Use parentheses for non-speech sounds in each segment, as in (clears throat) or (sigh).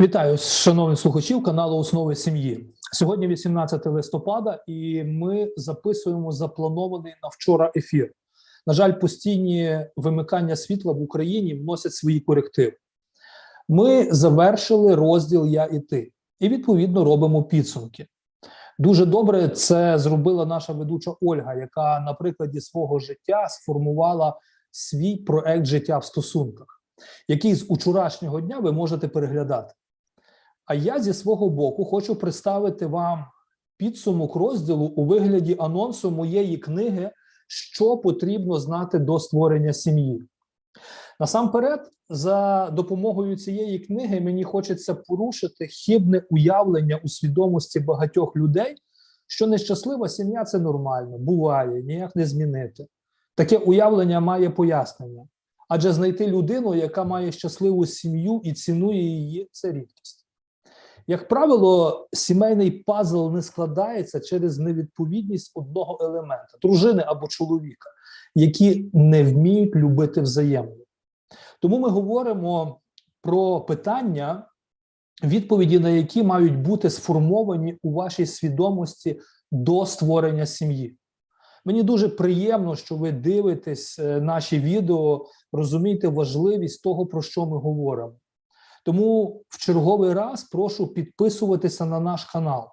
Вітаю, шановні слухачів каналу Основи сім'ї. Сьогодні 18 листопада, і ми записуємо запланований на вчора ефір. На жаль, постійні вимикання світла в Україні вносять свої корективи. Ми завершили розділ Я і ти, і відповідно робимо підсумки. Дуже добре це зробила наша ведуча Ольга, яка на прикладі свого життя сформувала свій проект життя в стосунках, який з учорашнього дня ви можете переглядати. А я зі свого боку хочу представити вам підсумок розділу у вигляді анонсу моєї книги, що потрібно знати до створення сім'ї. Насамперед, за допомогою цієї книги мені хочеться порушити хибне уявлення у свідомості багатьох людей, що нещаслива сім'я це нормально, буває, ніяк не змінити. Таке уявлення має пояснення. Адже знайти людину, яка має щасливу сім'ю і цінує її, це рідкість. Як правило, сімейний пазл не складається через невідповідність одного елемента дружини або чоловіка, які не вміють любити взаємно. Тому ми говоримо про питання, відповіді на які мають бути сформовані у вашій свідомості до створення сім'ї. Мені дуже приємно, що ви дивитесь е, наші відео, розумієте важливість того, про що ми говоримо. Тому в черговий раз прошу підписуватися на наш канал.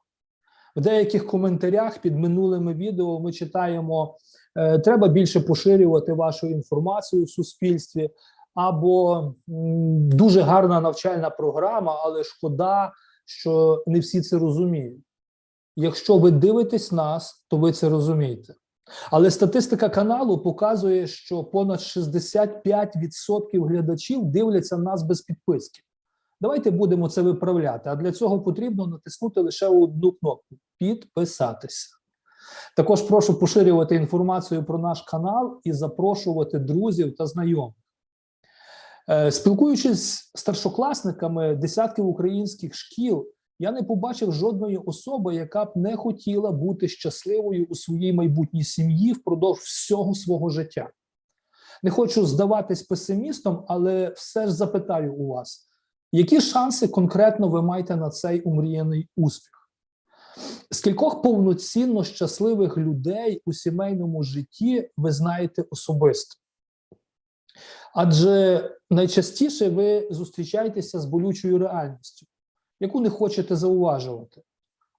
В деяких коментарях під минулими відео ми читаємо: е, треба більше поширювати вашу інформацію в суспільстві, або дуже гарна навчальна програма, але шкода, що не всі це розуміють. Якщо ви дивитесь нас, то ви це розумієте. Але статистика каналу показує, що понад 65% глядачів дивляться нас без підписки. Давайте будемо це виправляти. А для цього потрібно натиснути лише одну кнопку підписатися. Також прошу поширювати інформацію про наш канал і запрошувати друзів та знайомих. Е, Спілкуючись з старшокласниками десятків українських шкіл, я не побачив жодної особи, яка б не хотіла бути щасливою у своїй майбутній сім'ї впродовж всього свого життя. Не хочу здаватись песимістом, але все ж запитаю у вас, які шанси конкретно ви маєте на цей умріяний успіх? Скількох повноцінно щасливих людей у сімейному житті ви знаєте особисто? Адже найчастіше ви зустрічаєтеся з болючою реальністю, яку не хочете зауважувати.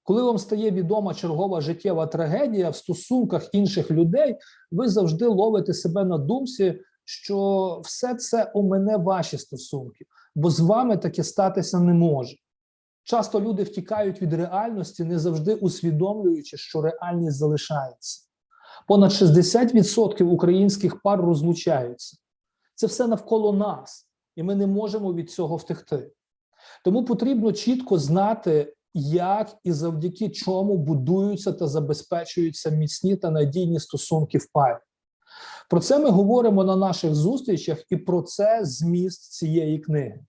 Коли вам стає відома чергова життєва трагедія в стосунках інших людей, ви завжди ловите себе на думці, що все це у мене ваші стосунки, бо з вами таке статися не може. Часто люди втікають від реальності, не завжди усвідомлюючи, що реальність залишається. Понад 60% українських пар розлучаються. Це все навколо нас, і ми не можемо від цього втекти. Тому потрібно чітко знати, як і завдяки чому будуються та забезпечуються міцні та надійні стосунки в парі. Про це ми говоримо на наших зустрічах, і про це зміст цієї книги.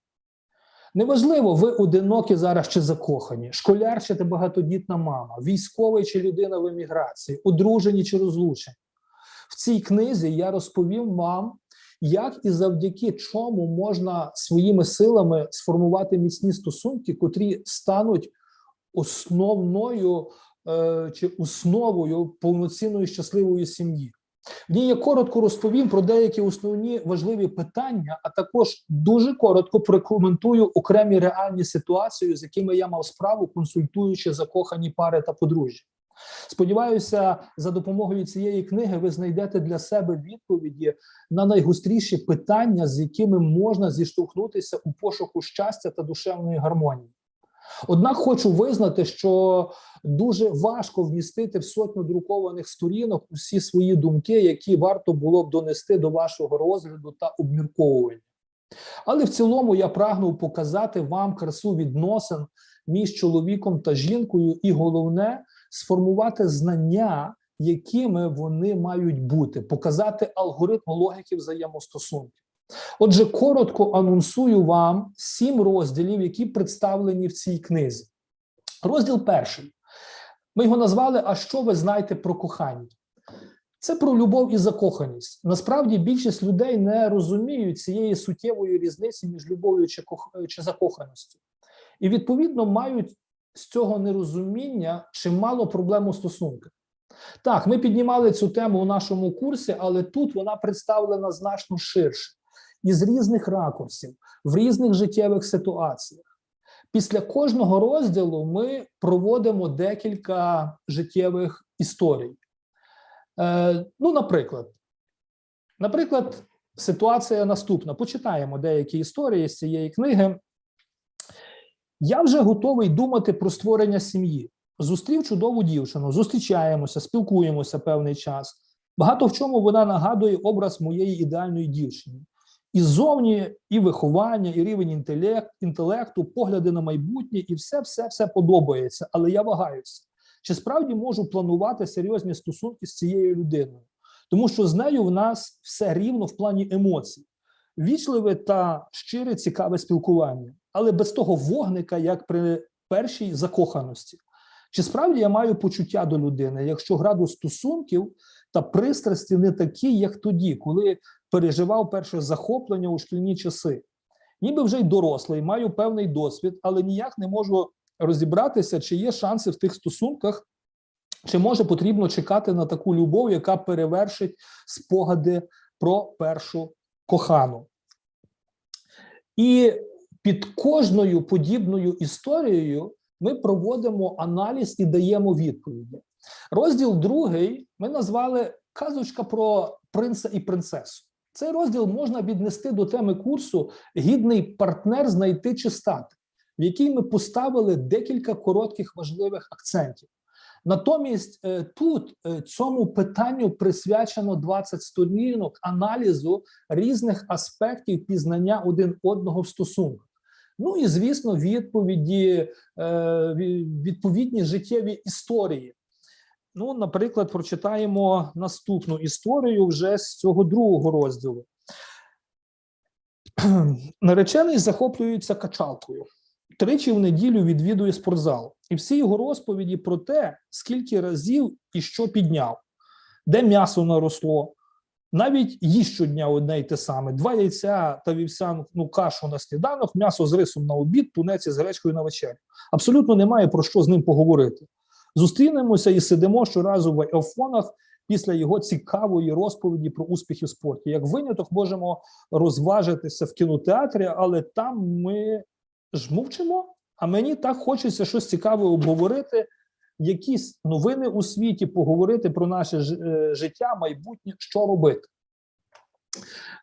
Неважливо, ви одинокі зараз чи закохані, школяр чи багатодітна мама, військовий чи людина в еміграції, одружені чи розлучені. В цій книзі я розповім вам, як і завдяки чому можна своїми силами сформувати міцні стосунки, котрі стануть основною е, чи основою повноцінної щасливої сім'ї. В ній я коротко розповім про деякі основні важливі питання, а також дуже коротко прокоментую окремі реальні ситуації, з якими я мав справу, консультуючи закохані пари та подружжя. Сподіваюся, за допомогою цієї книги ви знайдете для себе відповіді на найгостріші питання, з якими можна зіштовхнутися у пошуку щастя та душевної гармонії. Однак хочу визнати, що дуже важко вмістити в сотню друкованих сторінок усі свої думки, які варто було б донести до вашого розгляду та обмірковування. Але в цілому я прагнув показати вам красу відносин між чоловіком та жінкою, і головне сформувати знання, якими вони мають бути, показати алгоритм логіки взаємостосунків. Отже, коротко анонсую вам сім розділів, які представлені в цій книзі. Розділ перший. Ми його назвали А що ви знаєте про кохання? Це про любов і закоханість. Насправді більшість людей не розуміють цієї суттєвої різниці між любов'ю чи, кох... чи закоханістю. і відповідно мають з цього нерозуміння чимало проблем у стосунках. Так, ми піднімали цю тему у нашому курсі, але тут вона представлена значно ширше і з різних ракурсів, в різних життєвих ситуаціях. Після кожного розділу ми проводимо декілька життєвих історій. Е, ну, наприклад, наприклад, ситуація наступна. Почитаємо деякі історії з цієї книги. Я вже готовий думати про створення сім'ї. Зустрів чудову дівчину, зустрічаємося, спілкуємося певний час. Багато в чому вона нагадує образ моєї ідеальної дівчини. І зовні, і виховання, і рівень інтелект, інтелекту, погляди на майбутнє, і все, все, все подобається. Але я вагаюся. Чи справді можу планувати серйозні стосунки з цією людиною? Тому що з нею в нас все рівно в плані емоцій, вічливе та щире цікаве спілкування, але без того вогника, як при першій закоханості. Чи справді я маю почуття до людини, якщо градус стосунків та пристрасті не такі, як тоді, коли переживав перше захоплення у шкільні часи? Ніби вже й дорослий, маю певний досвід, але ніяк не можу розібратися, чи є шанси в тих стосунках, чи може потрібно чекати на таку любов, яка перевершить спогади про першу кохану. І під кожною подібною історією ми проводимо аналіз і даємо відповіді. Розділ другий ми назвали казочка про принца і принцесу. Цей розділ можна віднести до теми курсу Гідний партнер знайти чи стати, в якій ми поставили декілька коротких важливих акцентів. Натомість е, тут е, цьому питанню присвячено 20 сторінок аналізу різних аспектів пізнання один одного в стосунках. Ну і звісно, відповіді, е, відповідні життєві історії. Ну, наприклад, прочитаємо наступну історію вже з цього другого розділу. (clears throat) Наречений захоплюється качалкою. Тричі в неділю відвідує спортзал, і всі його розповіді про те, скільки разів і що підняв, де м'ясо наросло, навіть їсть щодня одне й те саме: два яйця та вівсяну кашу на сніданок, м'ясо з рисом на обід, тунець з гречкою на вечерю. Абсолютно немає про що з ним поговорити. Зустрінемося і сидимо щоразу в айфонах після його цікавої розповіді про успіхи в спорті. Як виняток можемо розважитися в кінотеатрі, але там ми ж мовчимо. А мені так хочеться щось цікаве обговорити, якісь новини у світі, поговорити про наше е, життя, майбутнє, що робити.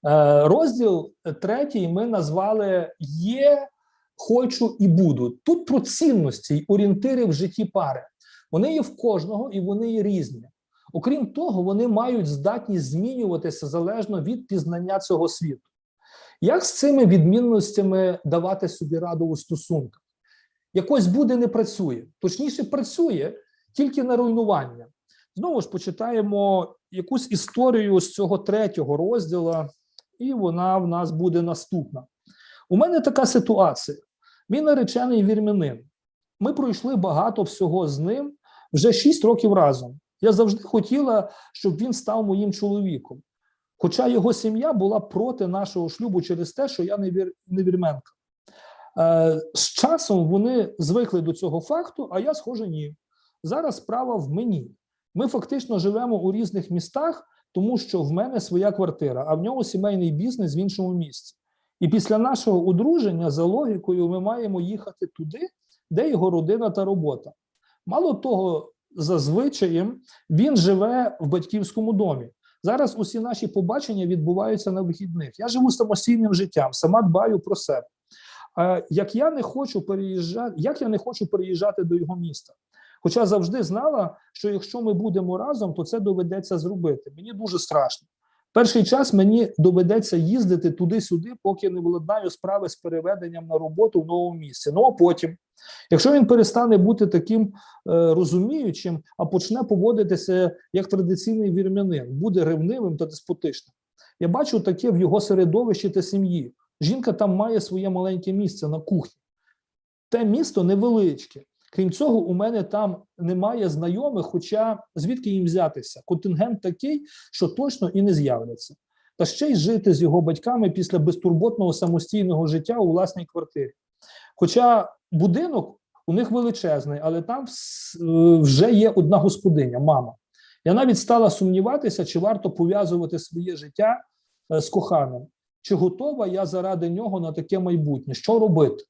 Е, розділ третій ми назвали Є, хочу і буду. Тут про цінності й орієнтири в житті пари. Вони є в кожного і вони є різні. Окрім того, вони мають здатність змінюватися залежно від пізнання цього світу. Як з цими відмінностями давати собі раду у стосунках? Якось буде не працює. Точніше, працює тільки на руйнування. Знову ж почитаємо якусь історію з цього третього розділу, і вона в нас буде наступна. У мене така ситуація: він наречений вірмянин. Ми пройшли багато всього з ним вже 6 років разом. Я завжди хотіла, щоб він став моїм чоловіком. Хоча його сім'я була проти нашого шлюбу через те, що я не вірменка. Е, з часом вони звикли до цього факту, а я, схоже, ні. Зараз справа в мені. Ми фактично живемо у різних містах, тому що в мене своя квартира, а в нього сімейний бізнес в іншому місці. І після нашого одруження, за логікою, ми маємо їхати туди, де його родина та робота. Мало того, зазвичай він живе в батьківському домі. Зараз усі наші побачення відбуваються на вихідних. Я живу самостійним життям, сама дбаю про себе. Як я не хочу переїжджати, як я не хочу переїжджати до його міста? Хоча завжди знала, що якщо ми будемо разом, то це доведеться зробити. Мені дуже страшно. Перший час мені доведеться їздити туди-сюди, поки не владнаю справи з переведенням на роботу в новому місці. Ну а потім, якщо він перестане бути таким е, розуміючим, а почне поводитися як традиційний вірмянин, буде ревнивим та деспотичним. Я бачу таке в його середовищі та сім'ї. Жінка там має своє маленьке місце на кухні. Те місто невеличке. Крім цього, у мене там немає знайомих, хоча звідки їм взятися? Контингент такий, що точно і не з'являться. Та ще й жити з його батьками після безтурботного самостійного життя у власній квартирі. Хоча будинок у них величезний, але там е, вже є одна господиня, мама. Я навіть стала сумніватися, чи варто пов'язувати своє життя е, з коханим, чи готова я заради нього на таке майбутнє, що робити?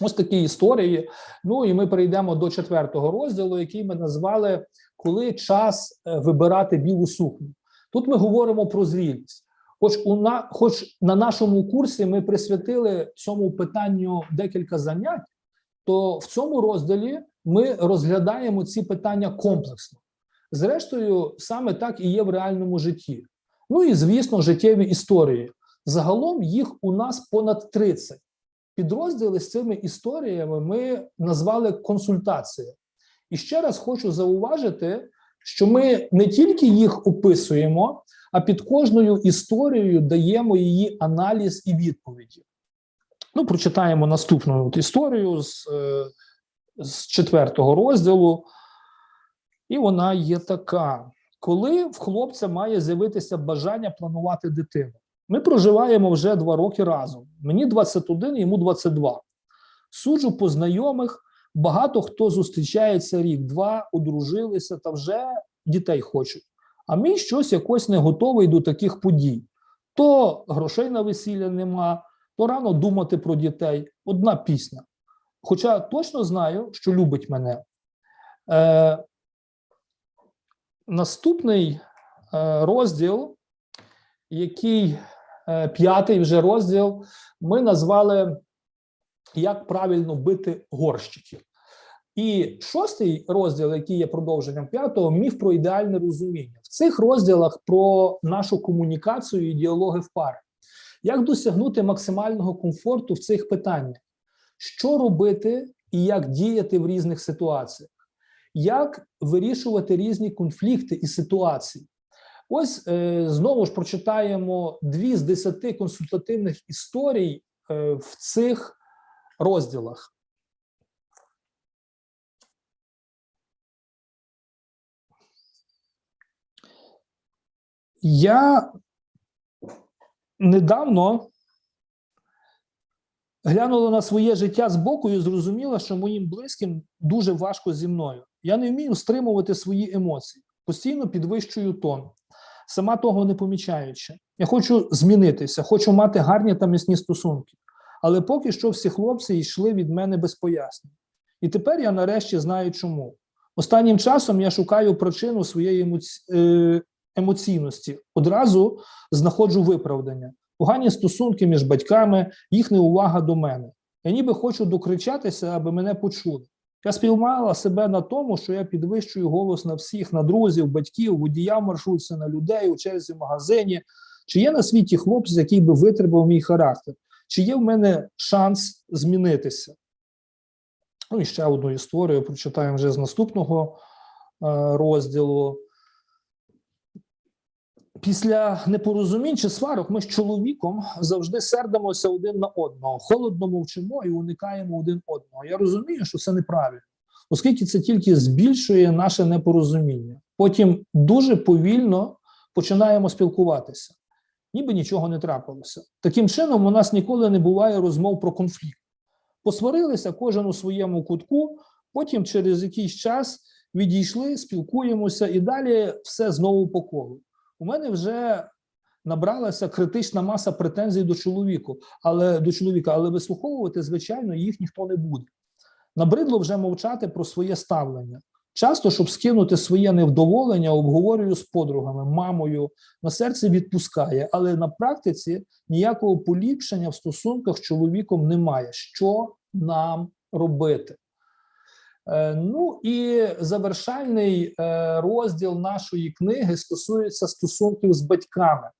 Ось такі історії. Ну і ми перейдемо до четвертого розділу, який ми назвали Коли час е, вибирати білу сукню. Тут ми говоримо про зрілість. Хоч у на хоч на нашому курсі ми присвятили цьому питанню декілька занять, то в цьому розділі ми розглядаємо ці питання комплексно. Зрештою, саме так і є в реальному житті. Ну і звісно, життєві історії. Загалом їх у нас понад 30. Підрозділи з цими історіями ми назвали консультація. І ще раз хочу зауважити, що ми не тільки їх описуємо, а під кожною історією даємо її аналіз і відповіді. Ну, прочитаємо наступну от історію з, е, з четвертого розділу. І вона є така: коли в хлопця має з'явитися бажання планувати дитину. Ми проживаємо вже два роки разом. Мені 21, йому 22. Суджу по знайомих, багато хто зустрічається рік-два, одружилися та вже дітей хочуть. А мій щось якось не готовий до таких подій. То грошей на весілля нема, то рано думати про дітей. Одна пісня. Хоча точно знаю, що любить мене. Е, наступний е, розділ, який п'ятий вже розділ, ми назвали Як правильно бити горщиків. І шостий розділ, який є продовженням п'ятого, міф про ідеальне розуміння. В цих розділах про нашу комунікацію і діалоги в парі. Як досягнути максимального комфорту в цих питаннях? Що робити і як діяти в різних ситуаціях? Як вирішувати різні конфлікти і ситуації? Ось е, знову ж прочитаємо дві з десяти консультативних історій е, в цих розділах. Я недавно глянула на своє життя з боку і зрозуміла, що моїм близьким дуже важко зі мною. Я не вмію стримувати свої емоції, постійно підвищую тон, сама того не помічаючи. Я хочу змінитися, хочу мати гарні та міцні стосунки. Але поки що всі хлопці йшли від мене без пояснень. І тепер я нарешті знаю чому. Останнім часом я шукаю причину своєї емоці... е, емоційності. Одразу знаходжу виправдання. Погані стосунки між батьками, їхня увага до мене. Я ніби хочу докричатися, аби мене почули. Я спіймала себе на тому, що я підвищую голос на всіх, на друзів, батьків, водія маршрутці, на людей у черзі в магазині. Чи є на світі хлопець, який би витримав мій характер? Чи є в мене шанс змінитися? Ну і ще одну історію прочитаємо вже з наступного е, розділу. Після непорозумінь чи сварок ми з чоловіком завжди сердимося один на одного, холодно мовчимо і уникаємо один одного. Я розумію, що це неправильно, оскільки це тільки збільшує наше непорозуміння. Потім дуже повільно починаємо спілкуватися, ніби нічого не трапилося. Таким чином, у нас ніколи не буває розмов про конфлікт. Посварилися кожен у своєму кутку, потім через якийсь час відійшли, спілкуємося, і далі все знову по колу. У мене вже набралася критична маса претензій до чоловіку, але до чоловіка, але вислуховувати, звичайно, їх ніхто не буде. Набридло вже мовчати про своє ставлення. Часто, щоб скинути своє невдоволення, обговорюю з подругами, мамою, на серці відпускає, але на практиці ніякого поліпшення в стосунках з чоловіком немає. Що нам робити? Е, Ну і завершальний е, розділ нашої книги стосується стосунків з батьками.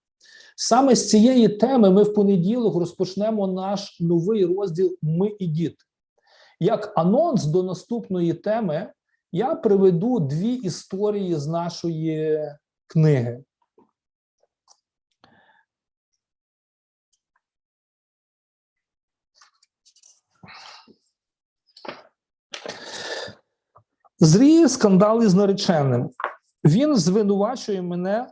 Саме з цієї теми ми в понеділок розпочнемо наш новий розділ Ми і діти. Як анонс до наступної теми, я приведу дві історії з нашої книги. Зріє скандал із нареченим. Він звинувачує мене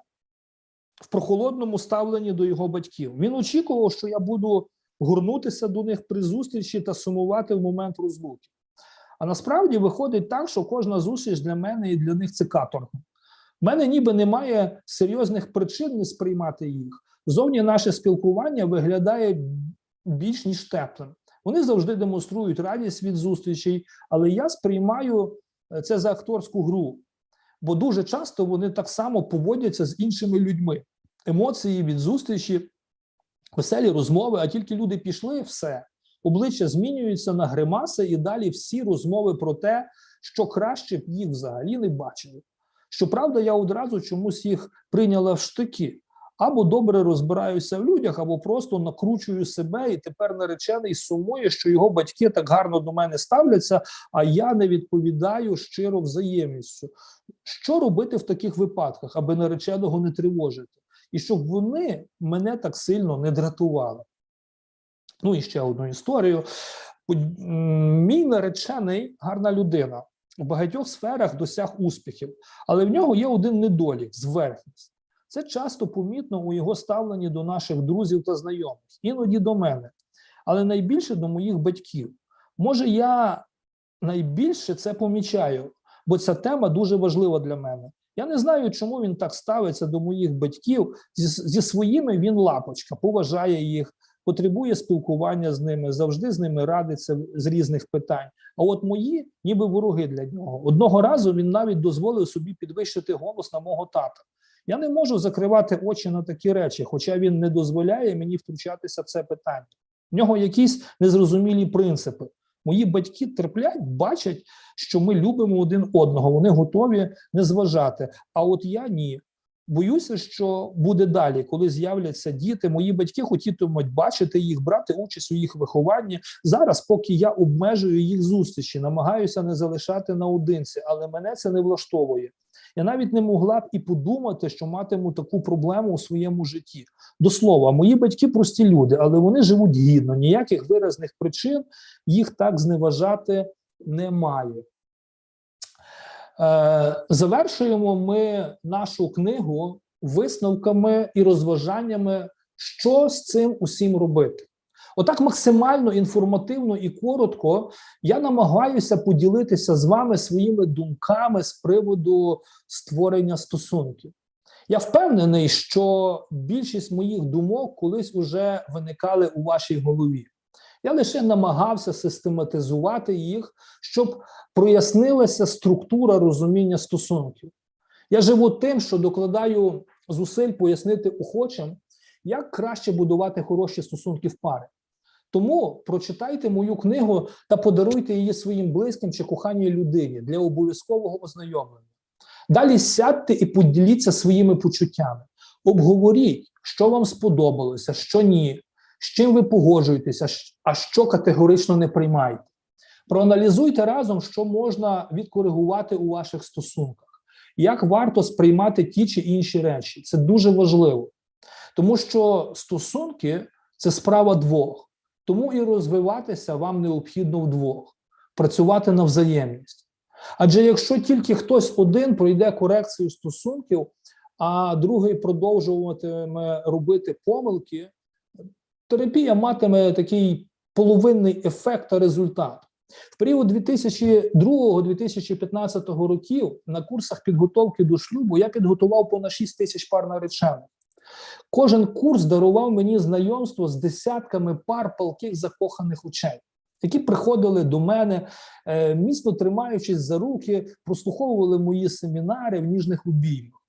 в прохолодному ставленні до його батьків. Він очікував, що я буду горнутися до них при зустрічі та сумувати в момент розлуки. А насправді виходить так, що кожна зустріч для мене і для них це каторга. У мене ніби немає серйозних причин не сприймати їх. Зовні наше спілкування виглядає більш ніж теплим. Вони завжди демонструють радість від зустрічей, але я сприймаю це за акторську гру, бо дуже часто вони так само поводяться з іншими людьми. Емоції від зустрічі, веселі розмови, а тільки люди пішли, все. Обличчя змінюються на гримаси, і далі всі розмови про те, що краще б їх взагалі не бачили. Щоправда, я одразу чомусь їх прийняла в штики. Або добре розбираюся в людях, або просто накручую себе, і тепер наречений сумує, що його батьки так гарно до мене ставляться, а я не відповідаю щиро взаємністю. Що робити в таких випадках, аби нареченого не тривожити, і щоб вони мене так сильно не дратували? Ну і ще одну історію. Мій наречений гарна людина у багатьох сферах досяг успіхів, але в нього є один недолік зверхність. Це часто помітно у його ставленні до наших друзів та знайомих, іноді до мене, але найбільше до моїх батьків. Може, я найбільше це помічаю, бо ця тема дуже важлива для мене. Я не знаю, чому він так ставиться до моїх батьків. Зі, зі своїми він лапочка, поважає їх, потребує спілкування з ними, завжди з ними радиться з різних питань. А от мої, ніби вороги для нього. Одного разу він навіть дозволив собі підвищити голос на мого тата. Я не можу закривати очі на такі речі, хоча він не дозволяє мені втручатися в це питання. В нього якісь незрозумілі принципи. Мої батьки терплять, бачать, що ми любимо один одного. Вони готові не зважати. А от я ні. Боюся, що буде далі, коли з'являться діти. Мої батьки хотітимуть бачити їх, брати участь у їх вихованні. Зараз, поки я обмежую їх зустрічі, намагаюся не залишати наодинці, але мене це не влаштовує. Я навіть не могла б і подумати, що матиму таку проблему у своєму житті. До слова, мої батьки прості люди, але вони живуть гідно. Ніяких виразних причин їх так зневажати немає. Е, завершуємо ми нашу книгу висновками і розважаннями, що з цим усім робити. Отак максимально інформативно і коротко я намагаюся поділитися з вами своїми думками з приводу створення стосунків. Я впевнений, що більшість моїх думок колись уже виникали у вашій голові. Я лише намагався систематизувати їх, щоб прояснилася структура розуміння стосунків. Я живу тим, що докладаю зусиль пояснити охочим, як краще будувати хороші стосунки в пари. Тому прочитайте мою книгу та подаруйте її своїм близьким чи коханій людині для обов'язкового ознайомлення. Далі сядьте і поділіться своїми почуттями. Обговоріть, що вам сподобалося, що ні, з чим ви погоджуєтеся, а що категорично не приймаєте. Проаналізуйте разом, що можна відкоригувати у ваших стосунках, як варто сприймати ті чи інші речі. Це дуже важливо, тому що стосунки це справа двох. Тому і розвиватися вам необхідно вдвох, працювати на взаємність. Адже якщо тільки хтось один пройде корекцію стосунків, а другий продовжуватиме робити помилки, терапія матиме такий половинний ефект та результат. В період 2002-2015 років на курсах підготовки до шлюбу я підготував понад 6 тисяч пар наречених. Кожен курс дарував мені знайомство з десятками пар палких закоханих очей, які приходили до мене, е, міцно тримаючись за руки, прослуховували мої семінари в ніжних обіймах.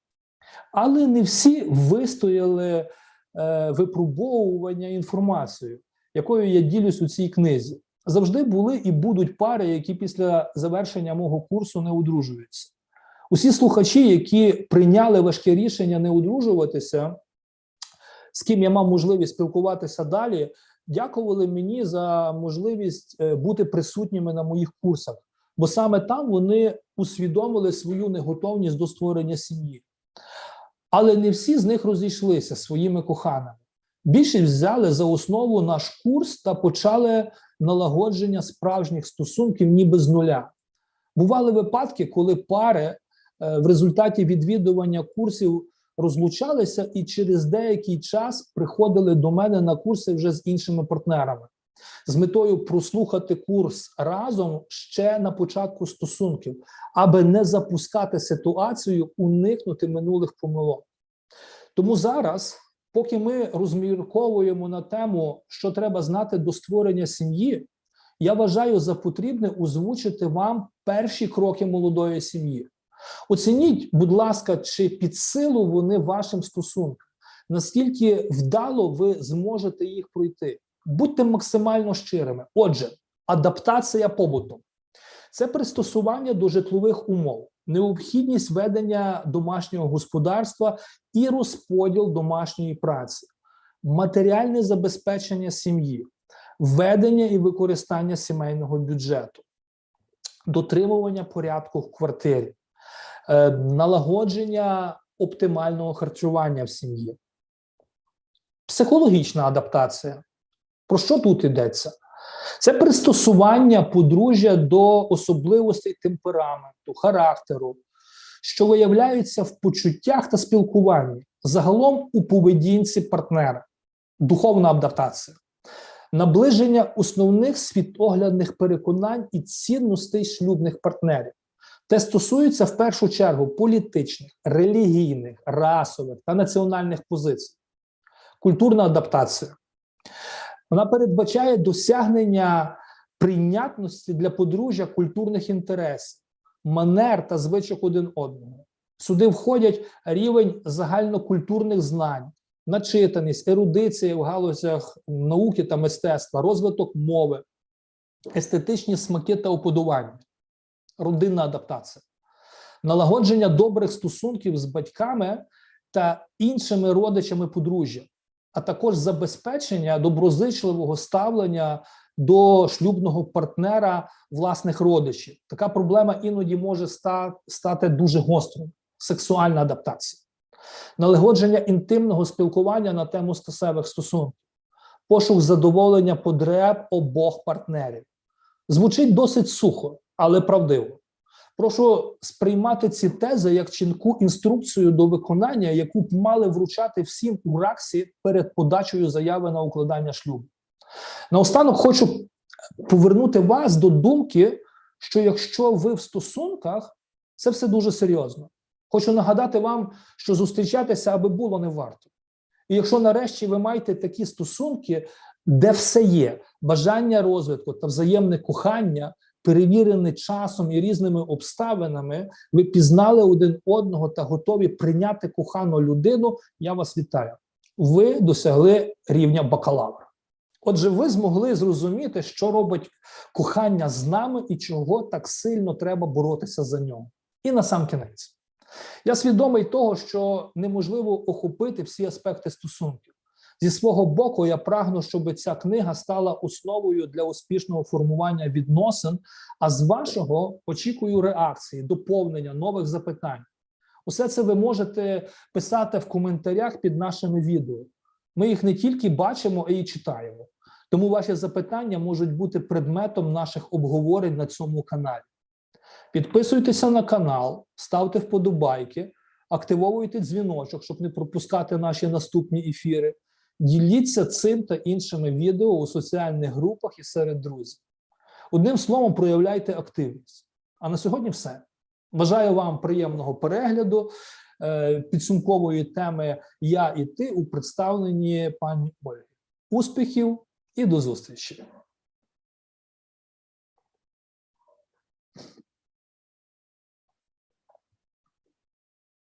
Але не всі вистояли е, випробовування інформацією, якою я ділюсь у цій книзі. Завжди були і будуть пари, які після завершення мого курсу не одружуються. Усі слухачі, які прийняли важке рішення не одружуватися, з ким я мав можливість спілкуватися далі, дякували мені за можливість е, бути присутніми на моїх курсах, бо саме там вони усвідомили свою неготовність до створення сім'ї. Але не всі з них розійшлися своїми коханими. Більшість взяли за основу наш курс та почали налагодження справжніх стосунків, ніби з нуля. Бували випадки, коли пари е, в результаті відвідування курсів розлучалися і через деякий час приходили до мене на курси вже з іншими партнерами з метою прослухати курс разом ще на початку стосунків, аби не запускати ситуацію, уникнути минулих помилок. Тому зараз, поки ми розмірковуємо на тему, що треба знати до створення сім'ї, я вважаю за потрібне озвучити вам перші кроки молодої сім'ї. Оцініть, будь ласка, чи під силу вони вашим стосункам, наскільки вдало ви зможете їх пройти. Будьте максимально щирими. Отже, адаптація побуту це пристосування до житлових умов, необхідність ведення домашнього господарства і розподіл домашньої праці, матеріальне забезпечення сім'ї, ведення і використання сімейного бюджету, дотримування порядку в квартирі, налагодження оптимального харчування в сім'ї, психологічна адаптація. Про що тут йдеться? Це пристосування подружжя до особливостей темпераменту, характеру, що виявляються в почуттях та спілкуванні, загалом у поведінці партнера, духовна адаптація, наближення основних світоглядних переконань і цінностей шлюбних партнерів. Те стосується в першу чергу політичних, релігійних, расових та національних позицій, культурна адаптація. Вона передбачає досягнення прийнятності для подружжя культурних інтересів, манер та звичок один одного. Сюди входять рівень загальнокультурних знань, начитаність, ерудиція в галузях науки та мистецтва, розвиток мови, естетичні смаки та уподобання, родинна адаптація, налагодження добрих стосунків з батьками та іншими родичами подружжя а також забезпечення доброзичливого ставлення до шлюбного партнера власних родичів. Така проблема іноді може стати дуже гострою. Сексуальна адаптація, налагодження інтимного спілкування на тему стосових стосунків, пошук задоволення потреб обох партнерів. Звучить досить сухо, але правдиво. Прошу сприймати ці тези як чітку інструкцію до виконання, яку б мали вручати всім у РАКСі перед подачею заяви на укладання шлюбу. Наостанок хочу повернути вас до думки, що якщо ви в стосунках, це все дуже серйозно. Хочу нагадати вам, що зустрічатися аби було не варто. І якщо нарешті ви маєте такі стосунки, де все є бажання розвитку та взаємне кохання перевірений часом і різними обставинами, ви пізнали один одного та готові прийняти кохану людину. Я вас вітаю. Ви досягли рівня бакалавра. Отже, ви змогли зрозуміти, що робить кохання з нами і чого так сильно треба боротися за нього. І на сам кінець. Я свідомий того, що неможливо охопити всі аспекти стосунків. Зі свого боку, я прагну, щоб ця книга стала основою для успішного формування відносин. А з вашого очікую реакції, доповнення нових запитань. Усе це ви можете писати в коментарях під нашими відео. Ми їх не тільки бачимо, а й читаємо. Тому ваші запитання можуть бути предметом наших обговорень на цьому каналі. Підписуйтеся на канал, ставте вподобайки, активовуйте дзвіночок, щоб не пропускати наші наступні ефіри. Діліться цим та іншими відео у соціальних групах і серед друзів. Одним словом, проявляйте активність. А на сьогодні все. Бажаю вам приємного перегляду е, підсумкової теми Я і ти у представленні пані Ольги. Успіхів і до зустрічі!